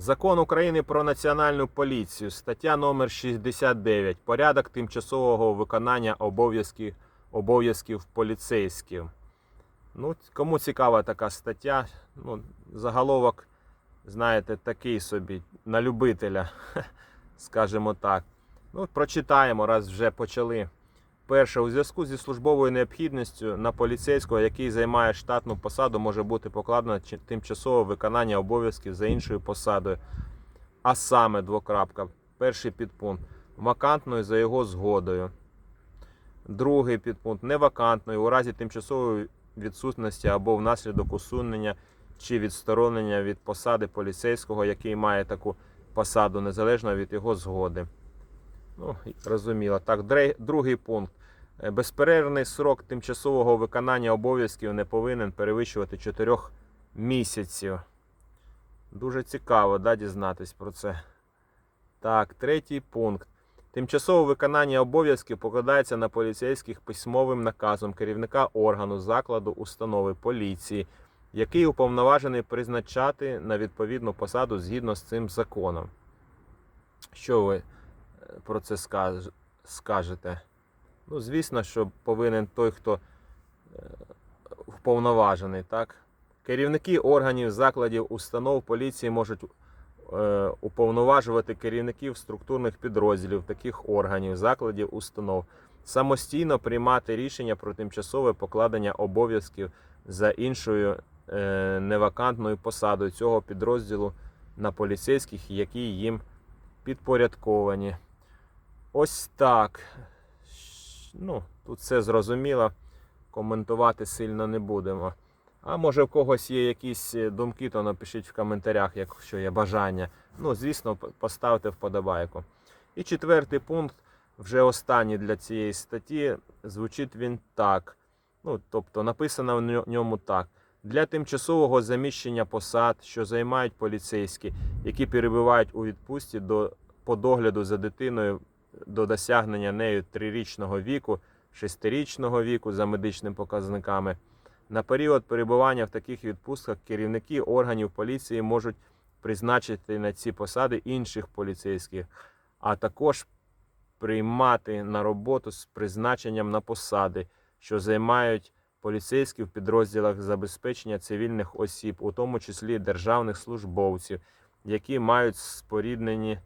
Закон України про національну поліцію, стаття номер 69. Порядок тимчасового виконання обов'язків, обов'язків поліцейських. Ну, кому цікава така стаття, ну, заголовок, знаєте, такий собі, на любителя, скажімо так. Ну, прочитаємо, раз вже почали. Перше, у зв'язку зі службовою необхідністю на поліцейського, який займає штатну посаду, може бути покладено тимчасове виконання обов'язків за іншою посадою. А саме двокрапка. Перший підпункт вакантною за його згодою. Другий підпункт невакантною у разі тимчасової відсутності або внаслідок усунення чи відсторонення від посади поліцейського, який має таку посаду, незалежно від його згоди. Ну, розуміло. Так, другий пункт. Е, Безперервний срок тимчасового виконання обов'язків не повинен перевищувати 4 місяців. Дуже цікаво да, дізнатись про це. Так, третій пункт. Тимчасове виконання обов'язків покладається на поліцейських письмовим наказом керівника органу, закладу, установи поліції, який уповноважений призначати на відповідну посаду згідно з цим законом. Що ви про це скажете? Ну, звісно, що повинен той, хто е, вповноважений, так? Керівники органів, закладів, установ поліції можуть е, уповноважувати керівників структурних підрозділів таких органів, закладів, установ, самостійно приймати рішення про тимчасове покладення обов'язків за іншою е, невакантною посадою цього підрозділу на поліцейських, які їм підпорядковані. Ось так. Ну, тут все зрозуміло. Коментувати сильно не будемо. А може в когось є якісь е, думки, то напишіть в коментарях, якщо є бажання. Ну, звісно, поставте вподобайку. І четвертий пункт, вже останній для цієї статті, звучить він так. Ну, тобто написано в ньому так. Для тимчасового заміщення посад, що займають поліцейські, які перебувають у відпустці до, по догляду за дитиною до досягнення нею трирічного віку, шестирічного віку за медичними показниками. На період перебування в таких відпустках керівники органів поліції можуть призначити на ці посади інших поліцейських, а також приймати на роботу з призначенням на посади, що займають поліцейські в підрозділах забезпечення цивільних осіб, у тому числі державних службовців, які мають споріднені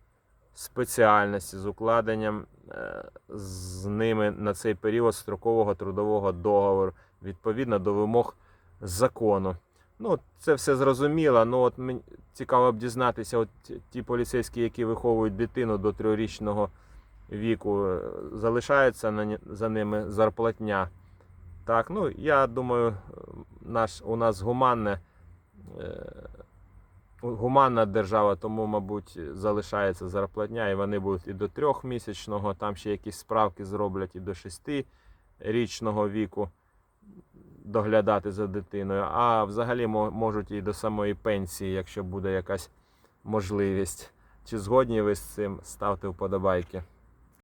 спеціальності з укладенням е, з ними на цей період строкового трудового договору відповідно до вимог закону. Ну, це все зрозуміло. Ну, от мені цікаво б дізнатися, от ті- поліцейські, які виховують дитину до трьохрічного віку, е, залишається за ними зарплатня. Так, ну я думаю, наш, у нас гуманне, е, гуманна держава, тому, мабуть, залишається зарплатня, і вони будуть і до трьохмісячного, там ще якісь справки зроблять і до шестирічного віку доглядати за дитиною. А взагалі можуть і до самої пенсії, якщо буде якась можливість. Чи згодні ви з цим? Ставте вподобайки.